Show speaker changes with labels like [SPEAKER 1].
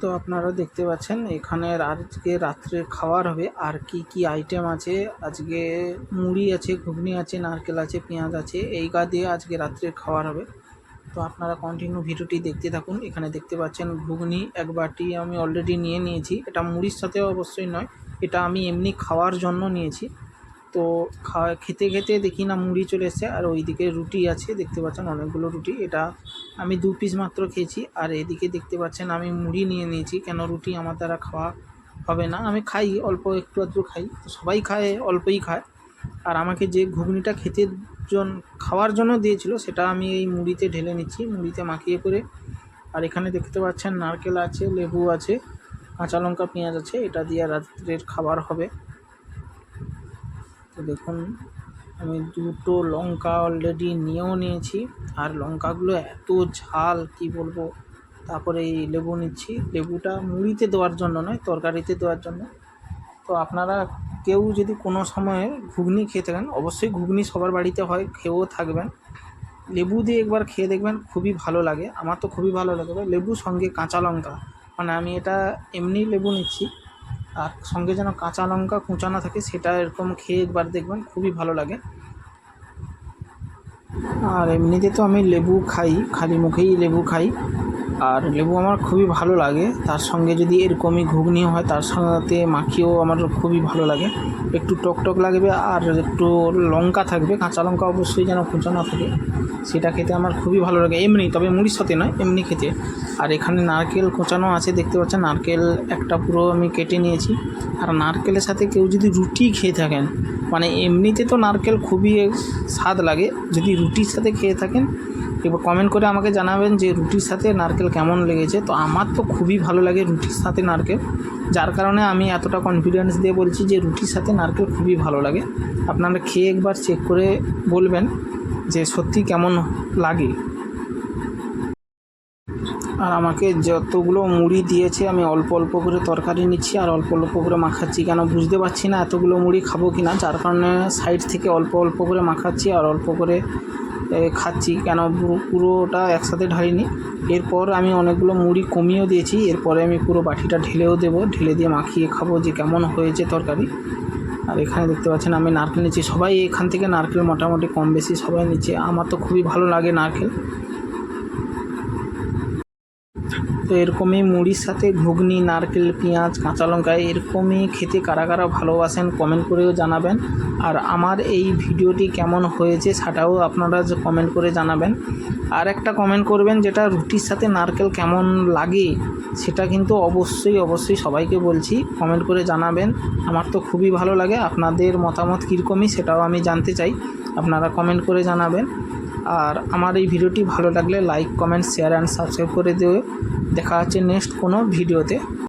[SPEAKER 1] তো আপনারা দেখতে পাচ্ছেন, এখানে আজকে রাত্রে খাওয়ার হবে। আর কি কি আইটেম আছে? আজকে মুড়ি আছে, ঘুগনি আছে, নারকেল আছে, পেঁয়াজ আছে, এই গা দিয়ে আজকে রাত্রে খাওয়ার হবে। তো আপনারা কন্টিনিউ ভিডিওটি দেখতে থাকুন। এখানে দেখতে পাচ্ছেন ঘুগনি এক বাটি আমি অলরেডি নিয়ে নিয়েছি। এটা মুড়ির সাথে অবশ্যই নয়। এটা আমি এমনি খাওয়ার জন্য নিয়েছি। তো খাওয়া খেতে খেতে দেখি না মুড়ি চলে এসছে, আর ওইদিকে রুটি আছে, দেখতে পাচ্ছেন অনেকগুলো রুটি। এটা আমি দু পিস মাত্র খেয়েছি, আর এদিকে দেখতে পাচ্ছেন আমি মুড়ি নিয়ে নিয়েছি, কেন রুটি আমার দ্বারা খাওয়া হবে না। আমি খাই, অল্প একটু আধটু খাই সবাই খায়, অল্পই খায়। আর আমাকে যে ঘুগনিটা খেতে জন, খাওয়ার জন্য দিয়েছিল, সেটা আমি এই মুড়িতে ঢেলে নিচ্ছি, মুড়িতে মাখিয়ে করে। আর এখানে দেখতে পাচ্ছেন নারকেল আছে, লেবু আছে, কাঁচা লঙ্কা, পেঁয়াজ আছে, এটা দিয়ে রাত্রের খাবার হবে। তো দেখুন, আমি দুটো লঙ্কা অলরেডি নিয়েও নিয়েছি। আর লঙ্কাগুলো এত ঝাল, কি বলব? তারপরে এই লেবু নিচ্ছি। লেবুটা মুড়িতে দেওয়ার জন্য নয়, তরকারিতে দেওয়ার জন্য। তো আপনারা কেউ যদি কোনো সময়ে ঘুগনি খেয়ে থাকেন, অবশ্যই ঘুগনি সবার বাড়িতে হয়, খেয়েও থাকবেন। লেবু দিয়ে একবার খেয়ে দেখবেন, খুবই ভালো লাগে। আমার তো খুবই ভালো লাগে। লেবু সঙ্গে কাঁচা লঙ্কা মানে আমি এটা এমনি লেবু নিচ্ছি। আর সঙ্গে যেন কাঁচা লঙ্কা কুচানো থাকে, সেটা এরকম খেয়ে একবার দেখবেন, খুবই ভালো লাগে। আর এমনিতে তো আমি লেবু খাই, খালি মুখেই লেবু খাই। আর লেবু আমার খুবই ভালো লাগে। তার সঙ্গে যদি এরকমই ঘুগনি হয়, তার সাথে মাখিয়েও আমার খুবই ভালো লাগে। একটু টক টক লাগবে আর একটু লঙ্কা থাকবে। কাঁচা লঙ্কা অবশ্যই যেন কুচানো থাকে, সেটা খেতে আমার খুবই ভালো লাগে। এমনি, তবে মুড়ির সাথে নয়, এমনি খেতে। আর এখানে নারকেল কোচানো আছে, দেখতে পাচ্ছেন? নারকেল একটা পুরো আমি কেটে নিয়েছি। আর নারকেলের সাথে কেউ যদি রুটি খেয়ে থাকেন মানে এমনিতে তো নারকেল খুবই স্বাদ লাগে। যদি রুটির সাথে খেয়ে থাকেন এবার কমেন্ট করে আমাকে জানাবেন যে রুটির সাথে নারকেল কেমন লেগেছে। তো আমার তো খুবই ভালো লাগে রুটির সাথে নারকেল। যার কারণে আমি এতটা কনফিডেন্স দিয়ে বলছি যে রুটির সাথে নারকেল খুবই ভালো লাগে। আপনারা খেয়ে একবার চেক করে বলবেন যে সত্যি কেমন লাগে। আর আমাকে যতগুলো মুড়ি দিয়েছে, আমি অল্প অল্প করে তরকারি নিচ্ছি আর অল্প অল্প করে মাখাচ্ছি। কেন বুঝতে পারছি না এতগুলো মুড়ি খাব কি না যার কারণে সাইড থেকে অল্প অল্প করে মাখাচ্ছি আর অল্প করে খাচ্ছি। কেন? পুরো, পুরোটা একসাথে ঢালিনি। এরপর আমি অনেকগুলো মুড়ি কমিয়েও দিয়েছি। এরপরে আমি পুরো বাটিটা ঢেলেও দেবো। ঢেলে দিয়ে মাখিয়ে খাব যে কেমন হয়েছে তরকারি। আর এখানে দেখতে পাচ্ছেন, আমি নারকেল নিচ্ছি। সবাই এখান থেকে নারকেল মোটামুটি কম বেশি সবাই নিচ্ছে। আমার তো খুবই ভালো লাগে নারকেল। তো এরকমই মুড়ির সাথে ঘুগনি, নারকেল, পেঁয়াজ, কাঁচা লঙ্কা এরকমই খেতে কারা কারা ভালোবাসেন কমেন্ট করেও জানাবেন। আর আমার এই ভিডিওটি কেমন হয়েছে সেটাও আপনারা যে কমেন্ট করে জানাবেন। আর একটা কমেন্ট করবেন যেটা রুটির সাথে নারকেল কেমন লাগে সেটা কিন্তু অবশ্যই অবশ্যই সবাইকে বলছি কমেন্ট করে জানাবেন। আমার তো খুবই ভালো লাগে, আপনাদের মতামত কীরকমই সেটাও আমি জানতে চাই। আপনারা কমেন্ট করে জানাবেন। আর আমার এই ভিডিওটি ভালো লাগলে like comment share and subscribe করে দিও। দেখা হচ্ছে নেক্সট কোনো ভিডিওতে।